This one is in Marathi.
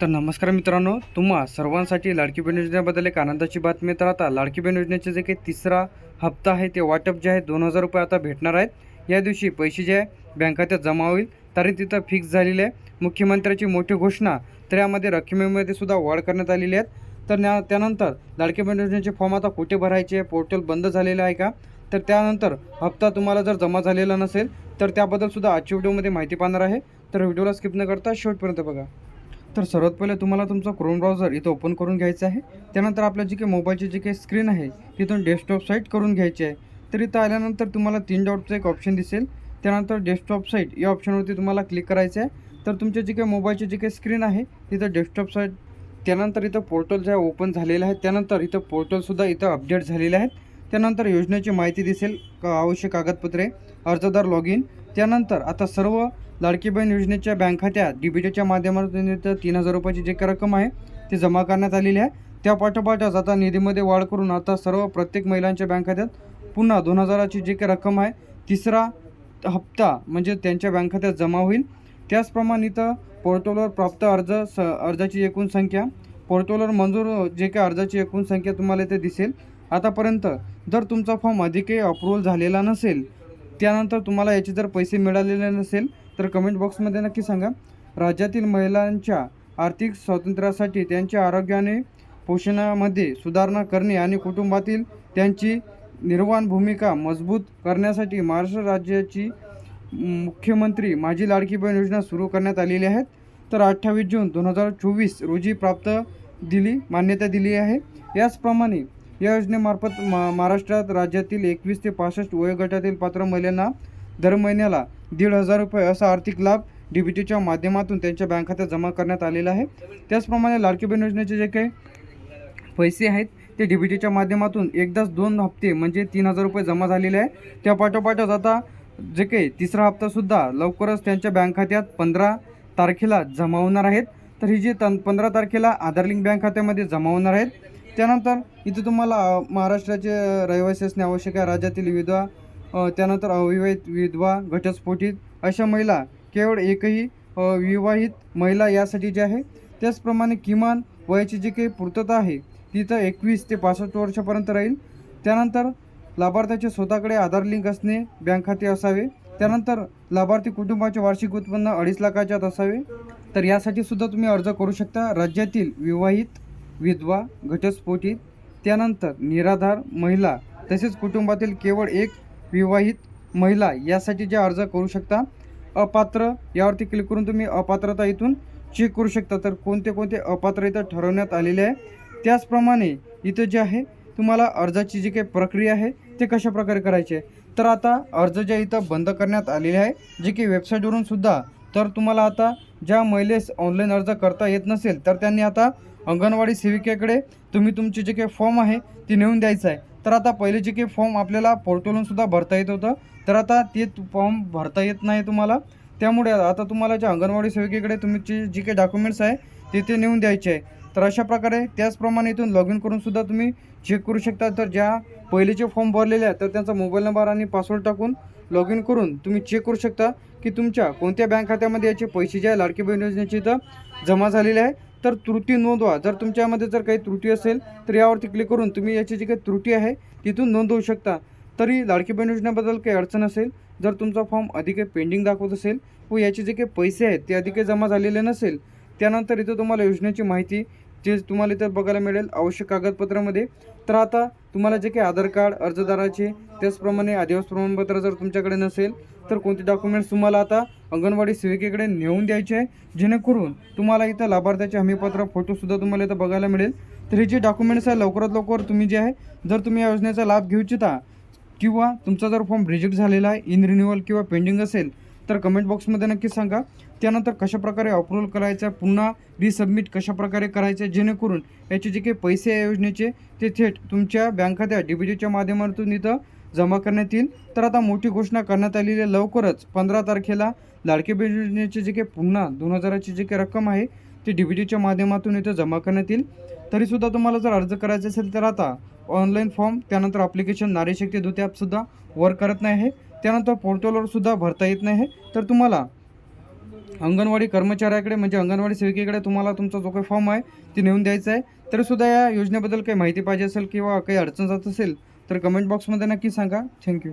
तर नमस्कार मित्रांनो तुम्हा सर्वांसाठी लाडकी बहीण योजनेबद्दल एक आनंदाची बातमी तर आता लाडकी बहीण योजनेचे जे काही तिसरा हप्ता आहे ते वाटप जे आहे दोन हजार रुपये आता भेटणार आहेत. या दिवशी पैसे जे आहे बँक खात्यात जमा होईल. तारीख तिथं फिक्स झालेली आहे. मुख्यमंत्र्याची मोठी घोषणा तर यामध्ये रकमेमध्ये सुद्धा वाढ करण्यात आलेली आहेत तर न्या त्यानंतर लाडकी बहीण योजनेचे फॉर्म आता कुठे भरायचे पोर्टल बंद झालेलं आहे का? तर त्यानंतर हप्ता तुम्हाला जर जमा झालेला नसेल तर त्याबद्दल सुद्धा आजच्या व्हिडिओमध्ये माहिती पाहणार आहे. तर व्हिडिओला स्किप न करता शेवटपर्यंत बघा. तर सर्वात पहिले तुम्हाला तुमचा क्रोम ब्राउझर इथं ओपन करून घ्यायचं आहे. त्यानंतर आपल्या जी काही मोबाईलची जी काही स्क्रीन आहे तिथून डेस्कटॉप साईट करून घ्यायची आहे. तर इथं आल्यानंतर तुम्हाला तीन डॉटचं एक ऑप्शन दिसेल. त्यानंतर डेस्कटॉप साईट या ऑप्शनवरती तुम्हाला क्लिक करायचं आहे. तर तुमच्या जी काही मोबाईलची जी काही स्क्रीन आहे तिथं डेस्कटॉप साईट त्यानंतर इथं पोर्टल जे आहे ओपन झालेलं आहे. त्यानंतर इथं पोर्टलसुद्धा इथं अपडेट झालेले आहेत. त्यानंतर योजनेची माहिती दिसेल का आवश्यक कागदपत्रे अर्जदार लॉग इन त्यानंतर आता सर्व लाडकी बहीण योजनेच्या बँक खात्यात डी बी टीच्या माध्यमातून तीन हजार रुपयाची जी काही रक्कम आहे ती जमा करण्यात आलेली आहे. त्या पाठोपाठच आता निधीमध्ये वाढ करून आता सर्व प्रत्येक महिलांच्या बँक खात्यात पुन्हा दोन हजाराची जी काही रक्कम आहे तिसरा हप्ता म्हणजे त्यांच्या बँक खात्यात जमा होईल. त्याचप्रमाणे इथं पोर्टलवर प्राप्त अर्ज स अर्जाची एकूण संख्या पोर्टलवर मंजूर जे काही अर्जाची एकूण संख्या तुम्हाला इथे दिसेल. आतापर्यंत जर तुमचा फॉर्म अधिकही अप्रूव्हल झालेला नसेल त्यानंतर तुम्हाला याचे जर पैसे मिळालेले नसेल तर कमेंट बॉक्समध्ये नक्की सांगा. राज्यातील महिलांच्या आर्थिक स्वातंत्र्यासाठी त्यांच्या आरोग्य आणि पोषणामध्ये सुधारणा करणे आणि कुटुंबातील त्यांची निर्वाण भूमिका मजबूत करण्यासाठी महाराष्ट्र राज्याची मुख्यमंत्री माझी लाडकी बहीण योजना सुरू करण्यात आलेली आहेत. तर अठ्ठावीस जून दोन हजार चोवीस रोजी प्राप्त दिली मान्यता दिली आहे. याचप्रमाणे या योजनेमार्फत मा महाराष्ट्रात राज्यातील एकवीस ते पासष्ट वयोगटातील पात्र महिलांना दर महिन्याला दीड हजार रुपये असा आर्थिक लाभ डी बी टीच्या माध्यमातून त्यांच्या बँक खात्यात जमा करण्यात आलेला आहे. त्याचप्रमाणे लाडकी बहीण योजनेचे जे काही पैसे आहेत ते डी बी टीच्या माध्यमातून एकदाच दोन हप्ते म्हणजे तीन हजार रुपये जमा झालेले आहे. त्या पाठोपाठच आता जे काही तिसरा हप्तासुद्धा लवकरच त्यांच्या बँक खात्यात पंधरा तारखेला जमा होणार आहेत. तर ही जी तन पंधरा तारखेला आधार लिंक बँक खात्यामध्ये जमा होणार आहेत त्यानंतर इथे तुम्हाला महाराष्ट्राचे रहिवासी असणे आवश्यक आहे. राज्यातील विधवा त्यानंतर अविवाहित विधवा घटस्फोटित अशा महिला केवळ एकही विवाहित महिला यासाठी जे आहे त्याचप्रमाणे किमान वयाची जी काही पूर्तता आहे तिथं एकवीस ते पासष्ट वर्षापर्यंत राहील. त्यानंतर लाभार्थ्याचे स्वतःकडे आधार लिंक असणे बँक खाते असावे. त्यानंतर लाभार्थी कुटुंबाचे वार्षिक उत्पन्न अडीच लाखाच्यात असावे. तर यासाठी सुद्धा तुम्ही अर्ज करू शकता. राज्यातील विवाहित विधवा घटस्फोटित त्यानंतर निराधार महिला तसेच कुटुंबातील केवळ एक विवाहित महिला यासाठी जे अर्ज करू शकता? अपात्र यावरती क्लिक करून तुम्ही अपात्रता इथून चेक करू शकता. तर कोणते कोणते अपात्र इथं ठरवण्यात आलेले आहे? त्याचप्रमाणे इथं जे आहे तुम्हाला अर्जाची जी काही प्रक्रिया आहे ते कशा प्रकारे करायची आहे? तर आता अर्ज जे इथं बंद करण्यात आलेले आहे जे की वेबसाईटवरून सुद्धा तर तुम्हाला आता ज्या महिलेस ऑनलाईन अर्ज करता येत नसेल तर त्यांनी आता अंगणवाडी सेविकेकडे तुम्ही तुमचे जे काही फॉर्म आहे ते नेऊन द्यायचं आहे. तर आता पहिले जे काही फॉर्म आपल्याला पोर्टलवरून सुद्धा भरता येत होतं तर आता ते फॉर्म भरता येत नाही तुम्हाला. त्यामुळे आता तुम्हाला ज्या अंगणवाडी सेविकेकडे तुमचे जे काही डॉक्युमेंट्स आहे ते ते नेऊन द्यायचे आहे. तर अशा प्रकारे त्याचप्रमाणे इथून लॉग इन करूनसुद्धा तुम्ही चेक करू शकता. तर ज्या पहिलेचे फॉर्म भरलेले आहेत तर त्यांचा मोबाईल नंबर आणि पासवर्ड टाकून लॉग इन करून तुम्ही चेक करू शकता की तुमच्या कोणत्या बँक खात्यामध्ये याचे पैसे जे आहे लाडकी बहीण योजनेचे इथं जमा झालेले आहे. तर त्रुटी नोंदवा. जर तुमच्यामध्ये जर काही त्रुटी असेल तर यावरती क्लिक करून तुम्ही याची जी काही त्रुटी आहे तिथून नोंदवू शकता. तरी लाडकी बहीण योजनेबद्दल काही अडचण असेल जर तुमचा फॉर्म अधिक काही पेंडिंग दाखवत असेल व याचे जे काही पैसे आहेत ते अधिक काही जमा झालेले नसेल त्यानंतर इथं तुम्हाला योजनेची माहिती जे तुम्हाला इथं बघायला मिळेल आवश्यक कागदपत्रामध्ये. तर आता तुम्हाला जे काही आधार कार्ड अर्जदाराचे त्याचप्रमाणे आदिवास प्रमाणपत्र जर तुमच्याकडे नसेल तर कोणते डॉक्युमेंट्स तुम्हाला आता अंगणवाडी सेविकेकडे नेऊन द्यायचे आहे? जेणेकरून तुम्हाला इथं लाभार्थ्याचे हमीपत्र फोटोसुद्धा तुम्हाला इथं बघायला मिळेल. तर हे जे डॉक्युमेंट्स आहे लवकरात लवकर तुम्ही जे आहे जर तुम्ही या योजनेचा लाभ घेऊ इच्छिता किंवा तुमचा जर फॉर्म रिजेक्ट झालेला आहे इन रिन्युअल किंवा पेंडिंग असेल तर कमेंट बॉक्समध्ये नक्की सांगा. त्यानंतर कशाप्रकारे अप्रूव्हल करायचं पुन्हा रिसबमिट कशाप्रकारे करायचं जेणेकरून याचे जे काही पैसे आहे योजनेचे ते थेट तुमच्या बँक खात्यात डी बी टीच्या माध्यमातून इथं जमा करण्यात येईल. तर आता मोठी घोषणा करण्यात आलेली आहे लवकरच. पंधरा तारखेला लाडके बहीण योजनेचे जे काही पुन्हा दोन हजाराची जी काही रक्कम आहे ती डी बी टीच्या माध्यमातून इथं जमा करण्यात येईल. तरीसुद्धा तुम्हाला जर अर्ज करायचा असेल तर आता ऑनलाईन फॉर्म त्यानंतर ॲप्लिकेशन नारीशक्ती दूत ॲपसुद्धा वर्क करत नाही आहे. त्यानंतर पोर्टलवर सुद्धा भरता येत नाही आहे. तर तुम्हाला अंगणवाडी कर्मचाऱ्याकडे म्हणजे अंगणवाडी सेविकेकडे तुम्हाला तुमचा जो काही फॉर्म आहे ते नेऊन द्यायचा आहे. तरीसुद्धा या योजनेबद्दल काही माहिती पाहिजे असेल किंवा काही अडचण जात असेल तर कमेंट बॉक्समध्ये नक्की सांगा. थँक्यू